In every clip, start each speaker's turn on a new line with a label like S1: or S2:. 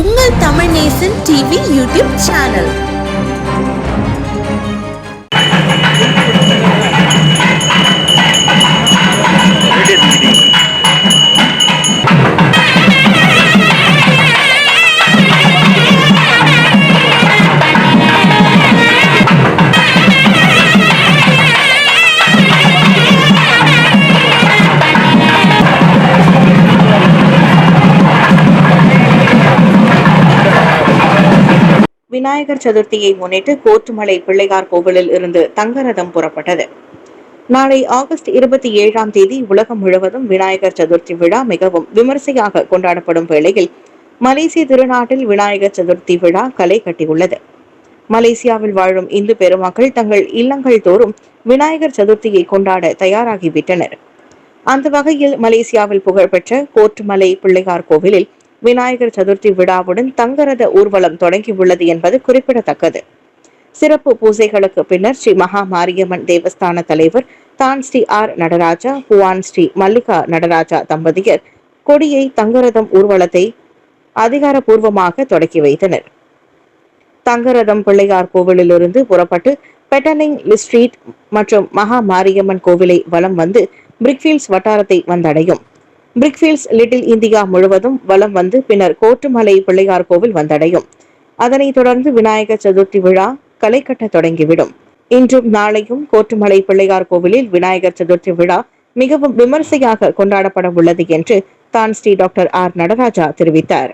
S1: உங்கள் Tamil Nesan TV YouTube channel.
S2: Vinayagar சதுர்த்தியை முன்னிட்டு கோட்டுமலை பிள்ளையார் கோவிலில் இருந்து தங்கரதம் புறப்பட்டது. நாளை ஆகஸ்ட் இருபத்தி ஏழாம் தேதி உலகம் முழுவதும் விநாயகர் சதுர்த்தி விழா மிகவும் விமர்சையாக கொண்டாடப்படும் வேளையில் மலேசிய திருநாட்டில் விநாயகர் சதுர்த்தி விழா கலை கட்டியுள்ளது. மலேசியாவில் வாழும் இந்து பெருமக்கள் தங்கள் இல்லங்கள் தோறும் விநாயகர் சதுர்த்தியை கொண்டாட தயாராகிவிட்டனர். அந்த வகையில் மலேசியாவில் புகழ்பெற்ற கோட்டுமலை பிள்ளையார் கோவிலில் விநாயகர் சதுர்த்தி விழாவுடன் தங்கரத ஊர்வலம் தொடங்கியுள்ளது என்பது குறிப்பிடத்தக்கது. சிறப்பு பூஜைகளுக்கு பின்னர் ஸ்ரீ மகா மாரியம்மன் தேவஸ்தான தலைவர் தான் ஸ்ரீ ஆர் நடராஜா புவான் ஸ்ரீ மல்லிகா நடராஜா தம்பதியர் கொடியை தங்கரதம் ஊர்வலத்தை அதிகாரப்பூர்வமாக தொடக்கி வைத்தனர். தங்கரதம் பிள்ளையார் கோவிலிலிருந்து புறப்பட்டு பெட்டனிங் ஸ்ட்ரீட் மற்றும் மகா மாரியம்மன் கோவிலை வலம் வந்து பிரிக்ஃபீல்ட்ஸ் வட்டாரத்தை வந்தடையும். பிரிக்ஃபீல்ட்ஸ் லிட்டில் இந்தியா முழுவதும் வலம் வந்து பின்னர் கோட்டுமலை பிள்ளையார் கோவில் வந்தடையும். அதனைத் தொடர்ந்து விநாயகர் சதுர்த்தி விழா களை கட்ட தொடங்கிவிடும். இன்றும் நாளையும் கோட்டுமலை பிள்ளையார் கோவிலில் விநாயகர் சதுர்த்தி விழா மிகவும் விமர்சையாக கொண்டாடப்பட உள்ளது என்று தான் ஸ்ரீ டாக்டர் ஆர் நடராஜா தெரிவித்தார்.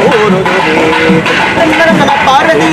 S3: போறது கூறுதுவே பாரதி